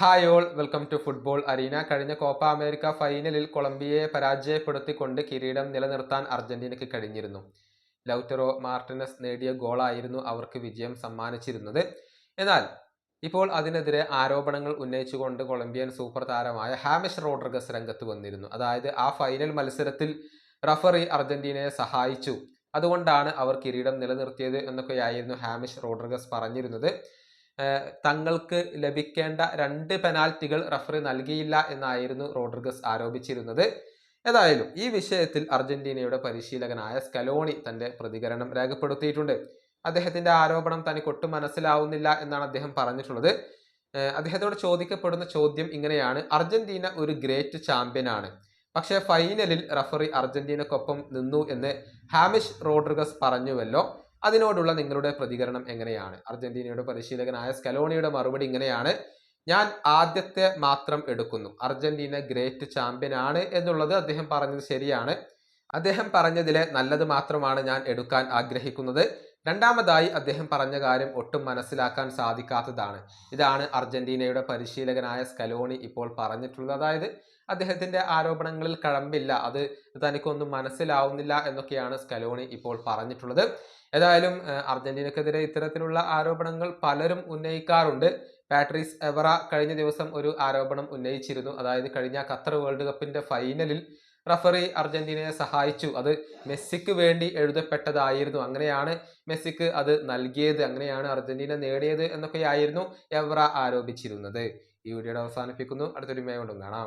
Hi all welcome to football arena കഴിഞ്ഞ Copa America ഫൈനലിൽ കൊളംബിയയെ പരാജയപ്പെടുത്തിക്കൊണ്ട് കിരീടം നിലനിർത്താൻ അർജന്റീനയ്ക്ക് കഴിഞ്ഞിരുന്നു. ലൗറ്ററോ മാർട്ടിനസ് നേടിയ ഗോളായിരുന്നു അവർക്ക് വിജയം സമ്മാനിച്ചിരുന്നത്. എന്നാൽ ഇപ്പോൾ അതിനെതിരെ ആരോപണങ്ങൾ ഉന്നയിച്ചുകൊണ്ട് കൊളംബിയൻ സൂപ്പർ താരമായ ഹാമിഷ് റോഡ്രിഗസ് രംഗത്ത് വന്നിരുന്നു. അതായത് ആ ഫൈനൽ മത്സരത്തിൽ റഫറി അർജന്റീനയെ സഹായിച്ചു. അതുകൊണ്ടാണ് അവർ കിരീടം നിലനിർത്തിയത് എന്നൊക്കെയായിരുന്നു ഹാമിഷ് റോഡ്രിഗസ് പറഞ്ഞിരുന്നത്. തങ്ങൾക്ക് ലഭിക്കേണ്ട രണ്ട് പെനാൽറ്റികൾ റഫറി നൽകിയില്ല എന്നായിരുന്നു റോഡ്രിഗസ് ആരോപിച്ചിരുന്നത്. ഏതായാലും ഈ വിഷയത്തിൽ അർജന്റീനയുടെ പരിശീലകനായ സ്കലോണി തന്റെ പ്രതികരണം രേഖപ്പെടുത്തിയിട്ടുണ്ട്. അദ്ദേഹത്തിന്റെ ആരോപണം തനിക്ക് ഒട്ടും മനസ്സിലാവുന്നില്ല എന്നാണ് അദ്ദേഹം പറഞ്ഞിട്ടുള്ളത്. അദ്ദേഹത്തോട് ചോദിക്കപ്പെടുന്ന ചോദ്യം ഇങ്ങനെയാണ്. അർജന്റീന ഒരു ഗ്രേറ്റ് ചാമ്പ്യൻ ആണ്. പക്ഷേ ഫൈനലിൽ റഫറി അർജന്റീനക്കൊപ്പം നിന്നു എന്ന് ഹാമിഷ് റോഡ്രിഗസ് പറഞ്ഞുവല്ലോ. അതിനോടുള്ള നിങ്ങളുടെ പ്രതികരണം എങ്ങനെയാണ്? അർജന്റീനയുടെ പരിശീലകനായ സ്കലോണിയുടെ മറുപടി ഇങ്ങനെയാണ്. ഞാൻ ആദ്യത്തെ മാത്രം എടുക്കുന്നു. അർജന്റീന ഗ്രേറ്റ് ചാമ്പ്യൻ ആണ് എന്നുള്ളത് അദ്ദേഹം പറഞ്ഞത് ശരിയാണ്. അദ്ദേഹം പറഞ്ഞതിലെ നല്ലത് മാത്രമാണ് ഞാൻ എടുക്കാൻ ആഗ്രഹിക്കുന്നത്. രണ്ടാമതായി അദ്ദേഹം പറഞ്ഞ കാര്യം ഒട്ടും മനസ്സിലാക്കാൻ സാധിക്കാത്തതാണ്. ഇതാണ് അർജന്റീനയുടെ പരിശീലകനായ സ്കലോണി ഇപ്പോൾ പറഞ്ഞിട്ടുള്ളത്. അതായത് അദ്ദേഹത്തിന്റെ ആരോപണങ്ങളിൽ കഴമ്പില്ല. അത് തനിക്കൊന്നും മനസ്സിലാവുന്നില്ല എന്നൊക്കെയാണ് സ്കലോണി ഇപ്പോൾ പറഞ്ഞിട്ടുള്ളത്. ഏതായാലും അർജന്റീനക്കെതിരെ ഇത്തരത്തിലുള്ള ആരോപണങ്ങൾ പലരും ഉന്നയിക്കാറുണ്ട്. പാട്രീസ് എവറ കഴിഞ്ഞ ദിവസം ഒരു ആരോപണം ഉന്നയിച്ചിരുന്നു. അതായത് കഴിഞ്ഞ ഖത്തർ വേൾഡ് കപ്പിന്റെ ഫൈനലിൽ റഫറി അർജന്റീനയെ സഹായിച്ചു. അത് മെസ്സിക്ക് വേണ്ടി എഴുതപ്പെട്ടതായിരുന്നു. അങ്ങനെയാണ് മെസ്സിക്ക് അത് നൽകിയത്. അങ്ങനെയാണ് അർജന്റീന നേടിയത് എന്നൊക്കെയായിരുന്നു എവറ ആരോപിച്ചിരുന്നത്. ഈ വീഡിയോയുടെ അവസാനിപ്പിക്കുന്നു. അടുത്തൊരു മേ കൊണ്ടും കാണാം.